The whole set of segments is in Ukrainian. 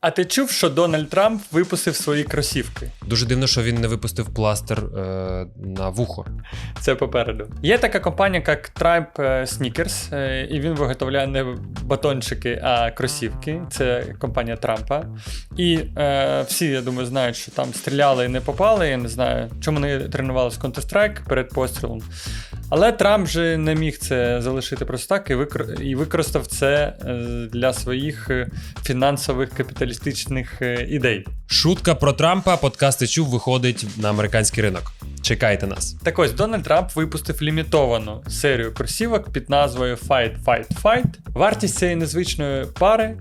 А ти чув, що Дональд Трамп випустив свої кросівки? Дуже дивно, що він не випустив пластир е, на вухо. Це попереду. Є така компанія, як Tribe е, Sneakers, е, і він виготовляє не батончики, а кросівки. Це компанія Трампа. І е, всі, я думаю, знають, що там стріляли і не попали. Я не знаю, чому не тренувалися Counter-Strike перед пострілом. Але Трамп же не міг це залишити просто так і, викор... і використав це е, для своїх е, фінансових капіталістичних е, ідей. Шутка про Трампа. Подкаст «Ти чув виходить на американський ринок. Чекайте нас. Так ось Дональд Трамп випустив лімітовану серію кросівок під назвою Fight, Fight, Fight. Вартість цієї незвичної пари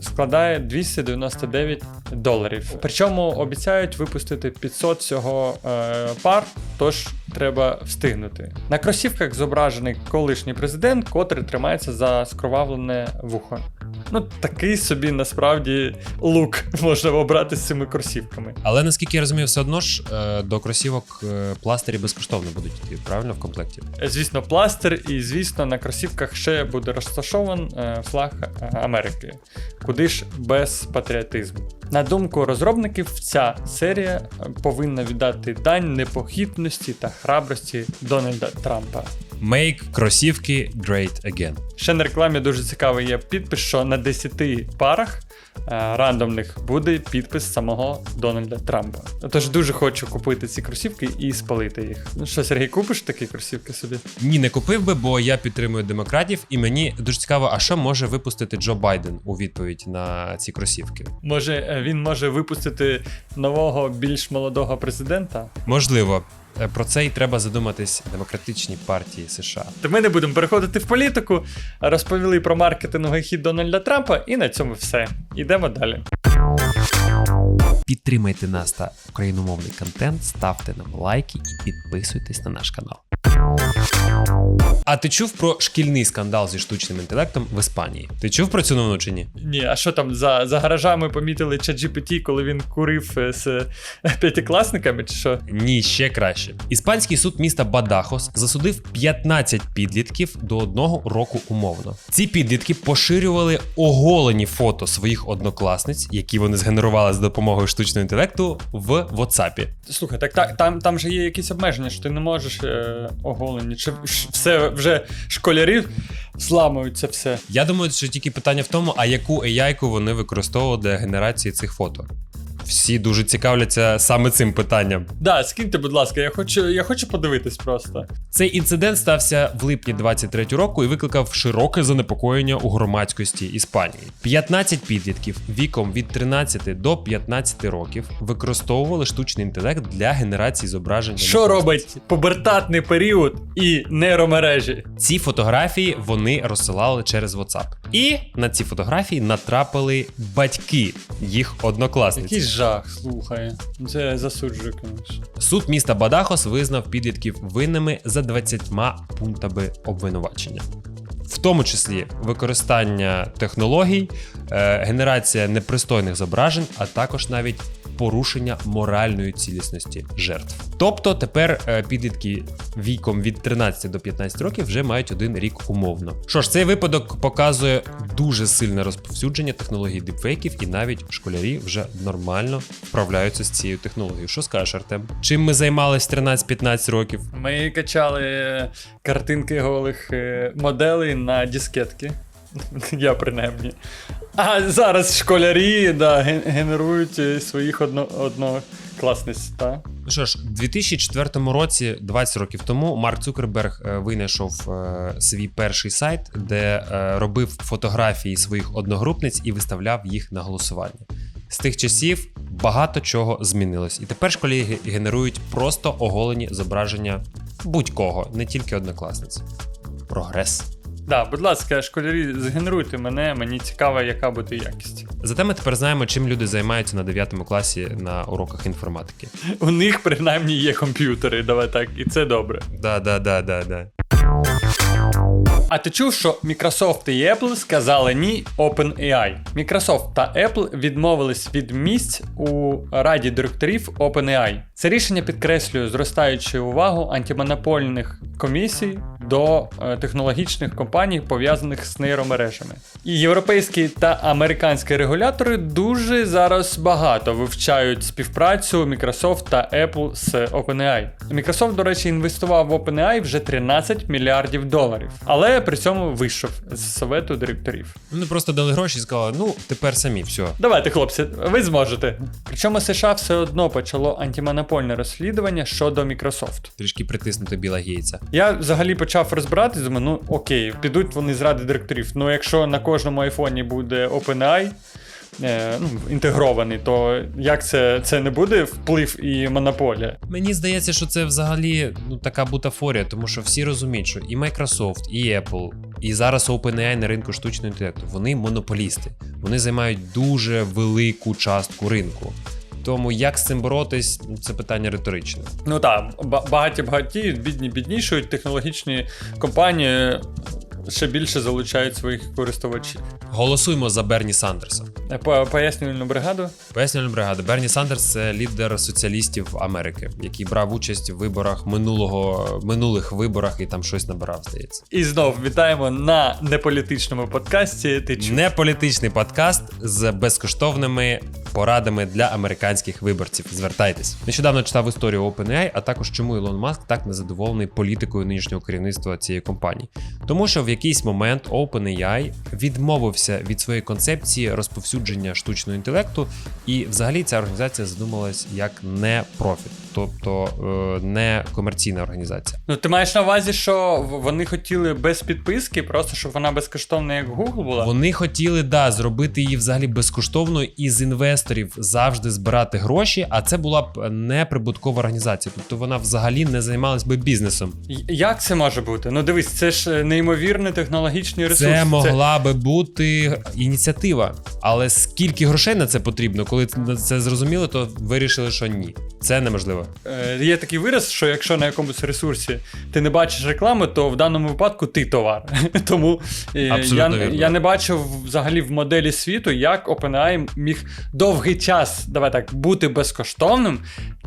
складає 299 доларів. Причому обіцяють випустити 500 всього е, пар, тож треба встигнути. На кросівках зображений колишній президент, котрий тримається за скровавлене вухо. Ну, такий собі насправді лук можна обрати з цими кросівками. Але наскільки я розумію, все одно ж е, до кросівок е, пластирі безкоштовно будуть йти, правильно в комплекті? Звісно, пластир, і звісно, на кросівках ще буде розташован е, флаг е, Америки. Куди ж без патріотизму? На думку розробників, ця серія повинна віддати дань непохитності та храбрості Дональда Трампа. Make кросівки great again. Ще на рекламі дуже цікавий є підпис, що на 10 парах рандомних буде підпис самого Дональда Трампа. Тож дуже хочу купити ці кросівки і спалити їх. Ну що, Сергій, купиш такі кросівки собі? Ні, не купив би, бо я підтримую демократів, і мені дуже цікаво, а що може випустити Джо Байден у відповідь на ці кросівки? Може, е, він може випустити нового, більш молодого президента? Можливо, е, про це і треба задуматись демократичній партії США. То ми не будемо переходити в політику. Розповіли про маркетинговий хід Дональда Трампа, і на цьому все. Ідемо далі. Підтримайте нас та україномовний контент, ставте нам лайки і підписуйтесь на наш канал. А ти чув про шкільний скандал зі штучним інтелектом в Іспанії? Ти чув про цю новину чи ні? Ні, а що там за, за гаражами помітили ChatGPT, коли він курив е, з е, п'ятикласниками, чи що? Ні, ще краще. Іспанський суд міста Бадахос засудив 15 підлітків до одного року умовно. Ці підлітки поширювали оголені фото своїх однокласниць, які вони згенерували за допомогою штучного інтелекту, в WhatsApp. Слухай, так, так там, там же є якісь обмеження, що ти не можеш е, оголені, чи все вже школярі зламуються все. Я думаю, що тільки питання в тому, а яку AI-ку вони використовували для генерації цих фото. Всі дуже цікавляться саме цим питанням. Да, скиньте, будь ласка, я хочу, я хочу подивитись просто. Цей інцидент стався в липні 23 року і викликав широке занепокоєння у громадськості Іспанії. 15 підлітків віком від 13 до 15 років використовували штучний інтелект для генерації зображень. Що робить побертатний період і нейромережі? Ці фотографії вони розсилали через WhatsApp. І на ці фотографії натрапили батьки їх однокласниць. Жах, слухай. Це засуджую, звісно. Суд міста Бадахос визнав підлітків винними за 20 пунктами обвинувачення. В тому числі використання технологій, е, генерація непристойних зображень, а також навіть порушення моральної цілісності жертв. Тобто тепер е, підлітки віком від 13 до 15 років вже мають один рік умовно. Що ж, цей випадок показує дуже сильне розповсюдження технологій дипфейків, і навіть школярі вже нормально вправляються з цією технологією. Що скажеш, Артем? Чим ми займались 13-15 років? Ми качали картинки голих е, моделей на дискетки. Я принаймні. А зараз школярі да, генерують е, своїх одно, однокласниць. Та? Ну що ж, у 2004 році, 20 років тому, Марк Цукерберг е, винайшов е, свій перший сайт, де робив фотографії своїх одногрупниць і виставляв їх на голосування. З тих часів багато чого змінилось, і тепер школі генерують просто оголені зображення будь-кого, не тільки однокласниць. Прогрес. Да, будь ласка, школярі, згенеруйте мене, мені цікаво, яка буде якість. Зате ми тепер знаємо, чим люди займаються на 9 класі на уроках інформатики. У них принаймні є комп'ютери, давай так, і це добре. Да, да, да, да, да. А ти чув, що Microsoft і Apple сказали ні OpenAI? Microsoft та Apple відмовились від місць у раді директорів OpenAI. Це рішення підкреслює зростаючу увагу антимонопольних комісій до е, технологічних компаній, пов'язаних з нейромережами. І європейські та американські регулятори дуже зараз багато вивчають співпрацю Microsoft та Apple з OpenAI. Microsoft, до речі, інвестував в OpenAI вже 13 мільярдів доларів, але при цьому вийшов з совету директорів. Вони просто дали гроші і сказали: ну, тепер самі, все. Давайте, хлопці, ви зможете. Причому США все одно почало антимонопольне розслідування щодо Microsoft. Трішки притиснути Біла Гейтса. Я взагалі почав розбиратись, думаю, ну окей, підуть вони з ради директорів. Ну якщо на кожному айфоні буде OpenAI, е, ну, інтегрований, то як це, це не буде вплив і монополія? Мені здається, що це взагалі ну, така бутафорія, тому що всі розуміють, що і Microsoft, і Apple, і зараз OpenAI на ринку штучного інтелекту, вони монополісти. Вони займають дуже велику частку ринку. Тому як з цим боротись, ну, це питання риторичне. Ну так, ба- багаті багатіють, бідні біднішують, технологічні компанії ще більше залучають своїх користувачів. Голосуємо за Берні Сандерса. Е, по- Пояснювальну бригаду. Пояснювальна бригада. Берні Сандерс це лідер соціалістів Америки, який брав участь в виборах минулого минулих виборах і там щось набирав, здається. І знов вітаємо на неполітичному подкасті. Ти чув? Не політичний подкаст з безкоштовними порадами для американських виборців. Звертайтесь. Нещодавно читав історію OpenAI, а також чому Ілон Маск так незадоволений політикою нинішнього керівництва цієї компанії. Тому що в якийсь момент OpenAI відмовився від своєї концепції розповсюдження штучного інтелекту, і взагалі ця організація задумалась як не профіт, тобто е, не комерційна організація. Ну ти маєш на увазі, що вони хотіли без підписки, просто щоб вона безкоштовна, як Google була. Вони хотіли да зробити її взагалі безкоштовною і з інвесторів завжди збирати гроші. А це була б не прибуткова організація, тобто вона взагалі не займалась би бізнесом. Як це може бути? Ну дивись, це ж неймовірний технологічний ресурс. Це могла би бути ініціатива, але скільки грошей на це потрібно, коли це- зрозуміли, то вирішили, що ні, це неможливо. Е, Є такий вираз, що якщо на якомусь ресурсі ти не бачиш реклами, то в даному випадку ти товар. Тому е, я, вірно. я не бачу взагалі в моделі світу, як OpenAI міг довгий час, давай так, бути безкоштовним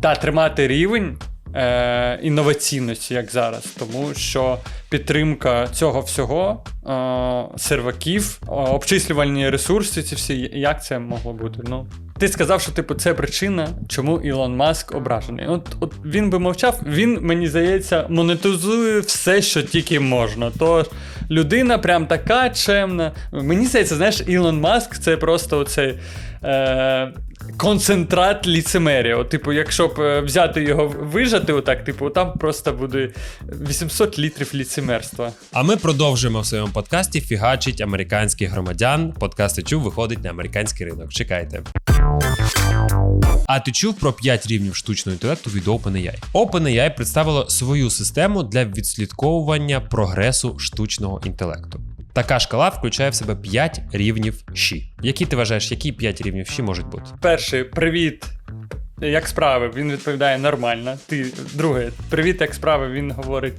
та тримати рівень. Е, інноваційності, як зараз, тому що підтримка цього всього, е, серваків, е, обчислювальні ресурси, ці всі, як це могло бути? Ну, ти сказав, що типу це причина, чому Ілон Маск ображений. От, от він би мовчав, він, мені здається, монетизує все, що тільки можна. Тож людина прям така чемна. Мені здається, знаєш, Ілон Маск це просто оцей. Е, Концентрат ліцемерія. Типу, якщо б е, взяти його вижати, отак, типу, там просто буде 800 літрів ліцемерства. А ми продовжуємо в своєму подкасті фігачить американських громадян. Подкаст «Ти чув виходить на американський ринок. Чекайте. А ти чув про 5 рівнів штучного інтелекту від OpenAI? OpenAI представило свою систему для відслідковування прогресу штучного інтелекту. Така шкала включає в себе 5 рівнів щі. Які ти вважаєш, які 5 рівнів щі можуть бути? Перший привіт. Як справи? Він відповідає нормально. Ти друге, привіт, як справи? Він говорить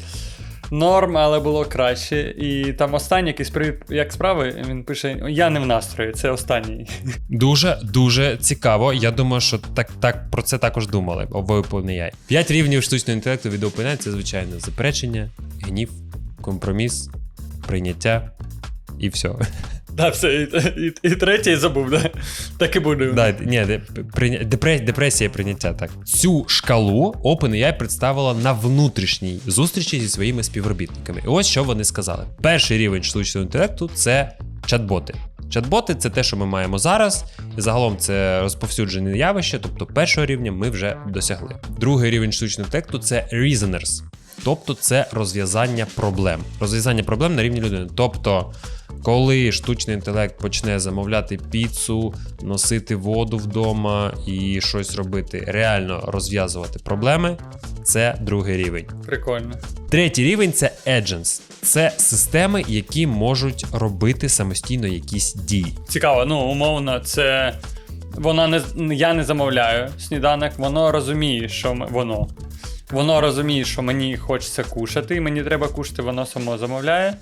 норм, але було краще. І там останній якийсь привіт, як справи? Він пише: Я не в настрої, це останній. Дуже дуже цікаво. Я думаю, що так, так про це також думали в OpenAI. П'ять рівнів штучного інтелекту від OpenAI – це звичайно заперечення, гнів, компроміс, прийняття і все. Да, все, і, і, і третій забув, да? Так і буде. Да, ні, Депресія прийняття. Так цю шкалу OpenAI представила на внутрішній зустрічі зі своїми співробітниками. І ось що вони сказали: перший рівень штучного інтелекту це чат-боти. Чат-боти це те, що ми маємо зараз. І загалом це розповсюджене явище, тобто першого рівня ми вже досягли. Другий рівень штучного інтелекту це reasoners. Тобто це розв'язання проблем. Розв'язання проблем на рівні людини. Тобто, коли штучний інтелект почне замовляти піцу, носити воду вдома і щось робити, реально розв'язувати проблеми, це другий рівень. Прикольно. Третій рівень це agents. Це системи, які можуть робити самостійно якісь дії. Цікаво, ну, умовно, це. Вона не я не замовляю сніданок, воно розуміє, що ми, воно. Воно розуміє, що мені хочеться кушати, і мені треба кушати, воно само замовляє.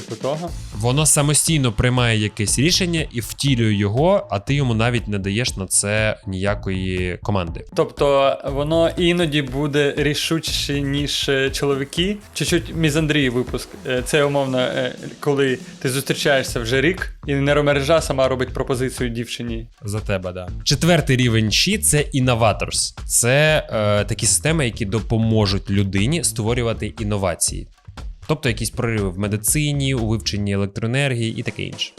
Типу того. Воно самостійно приймає якесь рішення і втілює його, а ти йому навіть не даєш на це ніякої команди. Тобто воно іноді буде рішучіше, ніж е, чоловіки. Чуть-чуть мізандрії випуск. Е, Це умовно, е, коли ти зустрічаєшся вже рік, і нейромережа сама робить пропозицію дівчині. За тебе, да. Четвертий рівень Ші це Innovators. Це е, такі системи, які допоможуть людині створювати інновації. Тобто якісь прориви в медицині, у вивченні електроенергії і таке інше.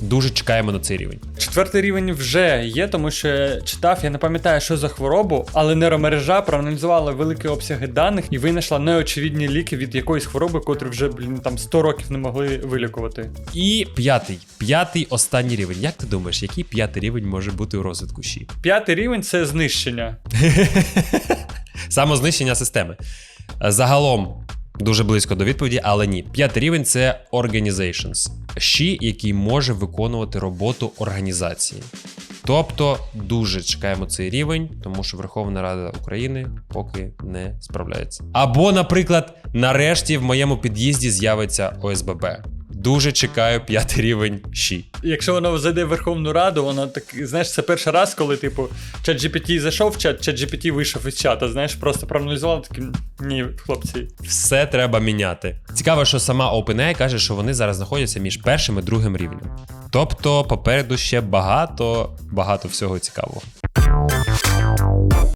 Дуже чекаємо на цей рівень. Четвертий рівень вже є, тому що я читав, я не пам'ятаю, що за хворобу, але нейромережа проаналізувала великі обсяги даних і винайшла неочевидні ліки від якоїсь хвороби, котрі вже блін там 100 років не могли вилікувати. І п'ятий, п'ятий останній рівень. Як ти думаєш, який п'ятий рівень може бути у розвитку Ші? П'ятий рівень це знищення. Самознищення системи. Загалом дуже близько до відповіді, але ні. П'ятий рівень це organizations. Щі, який може виконувати роботу організації. Тобто дуже чекаємо цей рівень, тому що Верховна Рада України поки не справляється. Або, наприклад, нарешті в моєму під'їзді з'явиться ОСББ. Дуже чекаю п'ятий рівень щі. Якщо воно зайде в Верховну Раду, воно так, знаєш, це перший раз, коли, типу, чат GPT зайшов в чат, чат GPT вийшов із чата, знаєш, просто проаналізував такі, ні, хлопці. Все треба міняти. Цікаво, що сама OpenAI каже, що вони зараз знаходяться між першим і другим рівнем. Тобто попереду ще багато, багато всього цікавого.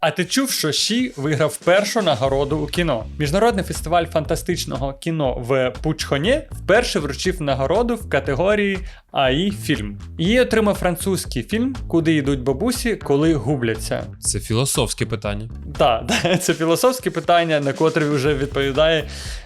А ти чув, що Ші виграв першу нагороду у кіно? Міжнародний фестиваль фантастичного кіно в Пучхоні вперше вручив нагороду в категорії АІ фільм. Її отримав французький фільм, куди йдуть бабусі, коли губляться. Це філософське питання. Так, да, це філософське питання, на котре вже відповідає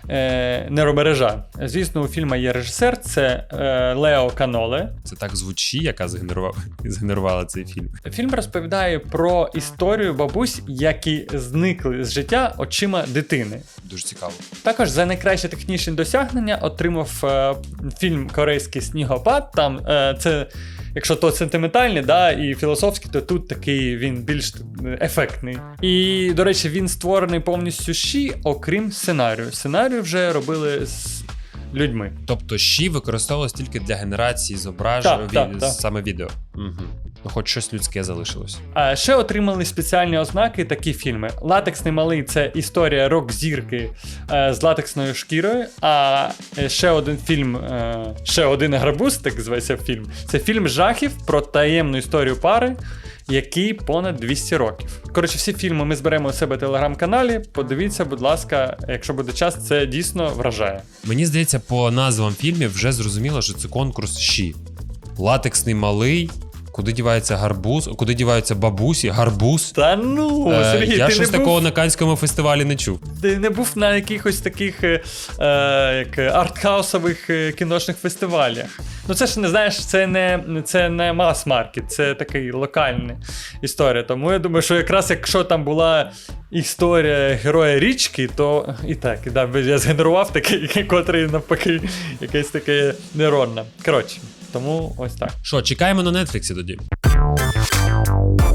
е, нейромережа. Звісно, у фільму є режисер, це е, Лео Каноле. Це так звучить, яка згенерувала, згенерувала цей фільм. Фільм розповідає про історію бабусь, які зникли з життя очима дитини. Дуже цікаво. Також за найкраще технічне досягнення отримав е, фільм Корейський снігопад. Там е, це, якщо то сентиментальний, да, і філософський, то тут такий він більш ефектний. І, до речі, він створений повністю щі, окрім сценарію. Сценарію вже робили з людьми. Тобто щі використовувалось тільки для генерації зображень Так, так, так. саме відео. Угу. Ну, хоч щось людське залишилось. А ще отримали спеціальні ознаки такі фільми. Латексний малий це історія рок-зірки е, з латексною шкірою. А е, ще один фільм, е, ще один гарбуз, так зветься фільм. Це фільм жахів про таємну історію пари, який понад 200 років. Коротше, всі фільми ми зберемо у себе в телеграм-каналі. Подивіться, будь ласка, якщо буде час, це дійсно вражає. Мені здається, по назвам фільмів вже зрозуміло, що це конкурс щі. Латексний малий. Куди дівається гарбуз, куди діваються бабусі, гарбуз. Та ну, Е, Сергій, я ти щось не такого був, на Канському фестивалі не чув. ти не був на якихось таких е, е, як артхаусових е, кіношних фестивалях. Ну це ж не знаєш, це не, це не мас-маркет, це такий локальний історія. Тому я думаю, що якраз якщо там була історія героя річки, то і так, і да, я згенерував такий, котрий навпаки, якесь таке нейронне. Коротше, тому ось так. Що, чекаємо на Нетфліксі тоді.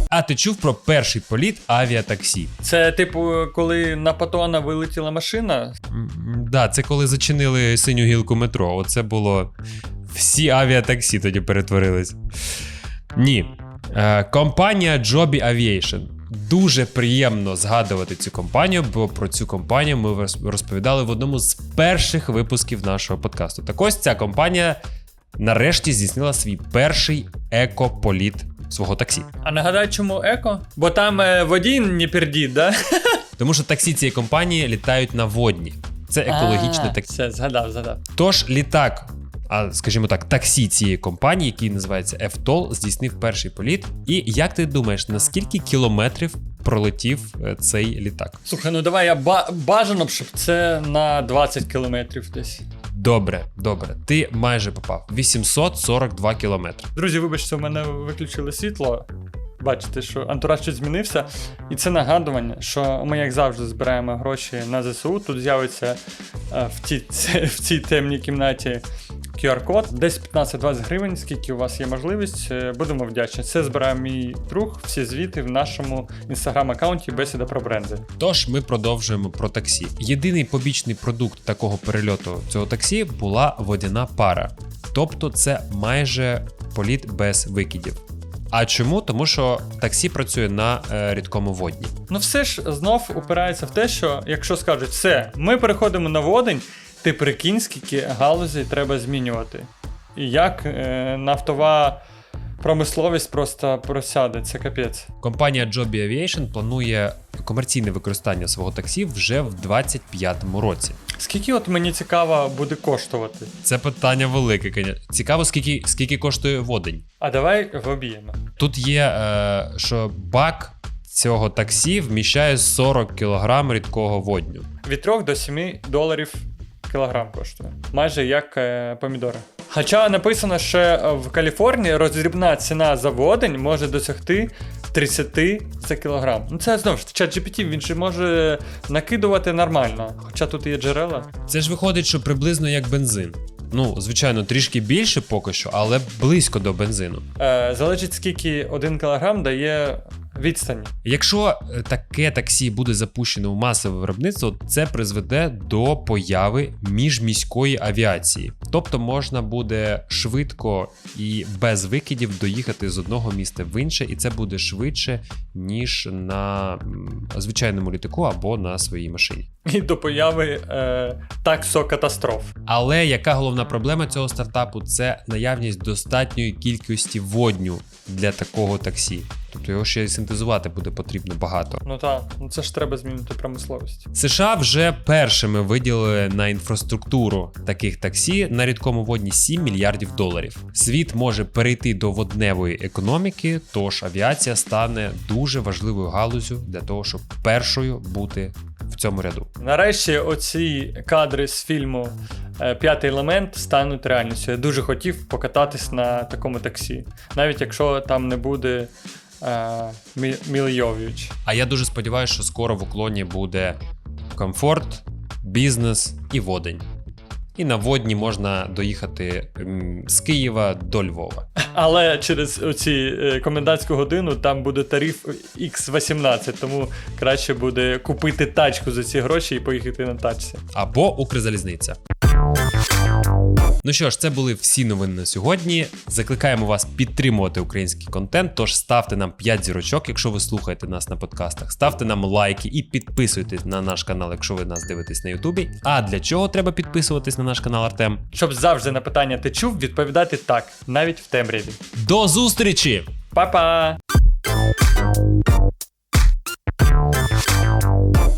А ти чув про перший політ авіатаксі? Це, типу, коли на Патона вилетіла машина, Да, це коли зачинили синю гілку метро. Оце було. Всі авіатаксі тоді перетворились. Ні. Е, компанія Joby Aviation. Дуже приємно згадувати цю компанію, бо про цю компанію ми розповідали в одному з перших випусків нашого подкасту. Так ось ця компанія нарешті здійснила свій перший екополіт свого таксі. А нагадай, чому еко? Бо там е, водій не пердіть, да? Тому що таксі цієї компанії літають на водні. Це екологічне А, таксі. Все, згадав, згадав. Тож літак, а скажімо так, таксі цієї компанії, який називається FTOL, здійснив перший політ. І як ти думаєш, на скільки кілометрів пролетів е, цей літак? Слухай, ну давай я ба- бажано б, щоб це на 20 кілометрів десь. Добре, добре, ти майже попав. 842 кілометри. Друзі, вибачте, у мене виключили світло. Бачите, що антураж щось змінився. І це нагадування, що ми, як завжди, збираємо гроші на ЗСУ. Тут з'явиться е, в, цій, в цій темній кімнаті QR-код, десь 15-20 гривень, скільки у вас є можливість. е, Будемо вдячні. Це збирає мій друг, всі звіти в нашому інстаграм-аккаунті Бесіда про бренди. Тож ми продовжуємо про таксі. Єдиний побічний продукт такого перельоту цього таксі була водяна пара. Тобто це майже політ без викидів. А чому? Тому що таксі працює на е, рідкому водні. Ну все ж знов упирається в те, що якщо скажуть, все, ми переходимо на водень, ти прикинь, скільки галузей треба змінювати. І як е, нафтова промисловість просто просяде, це капець. Компанія Joby Aviation планує комерційне використання свого таксі вже в 2025 році. Скільки от мені цікаво буде коштувати? Це питання велике, звісно. Цікаво, скільки, скільки коштує водень. А давай воб'ємо. Тут є, е, що бак цього таксі вміщає 40 кг рідкого водню. Від 3 до 7 доларів кілограм коштує. Майже як е, помідори. Хоча написано, що е, в Каліфорнії роздрібна ціна за водень може досягти 30 за кілограм. Ну це знову ж чат GPT, він же може накидувати нормально. Хоча тут є джерела. Це ж виходить, що приблизно як бензин. Ну, звичайно, трішки більше поки що, але близько до бензину. Е, залежить скільки 1 кілограм дає відстані. Якщо е, таке таксі буде запущено в масове виробництво, це призведе до появи міжміської авіації. Тобто можна буде швидко і без викидів доїхати з одного міста в інше, і це буде швидше, ніж на звичайному літаку або на своїй машині. І до появи е, таксокатастроф. Але яка головна проблема цього стартапу це наявність достатньої кількості водню для такого таксі. Тобто його ще й синтезувати буде потрібно багато. Ну так, ну це ж треба змінити промисловість. США вже першими виділили на інфраструктуру таких таксі на рідкому водні 7 мільярдів доларів. Світ може перейти до водневої економіки, тож авіація стане дуже важливою галузю для того, щоб першою бути в цьому ряду. Нарешті оці кадри з фільму е, П'ятий елемент стануть реальністю. Я дуже хотів покататись на такому таксі, навіть якщо там не буде е, Мі- Мілі Йовович. А я дуже сподіваюся, що скоро в уклоні буде комфорт, бізнес і водень. І на водні можна доїхати з Києва до Львова. Але через оці е, комендантську годину там буде тариф X18, тому краще буде купити тачку за ці гроші і поїхати на тачці. або Укрзалізниця. Ну що ж, це були всі новини на сьогодні. Закликаємо вас підтримувати український контент. Тож ставте нам 5 зірочок, якщо ви слухаєте нас на подкастах. Ставте нам лайки і підписуйтесь на наш канал, якщо ви нас дивитесь на Ютубі. А для чого треба підписуватись на наш канал Артем? Щоб завжди на питання ти чув, відповідати так, навіть в темряві. До зустрічі! Па-па!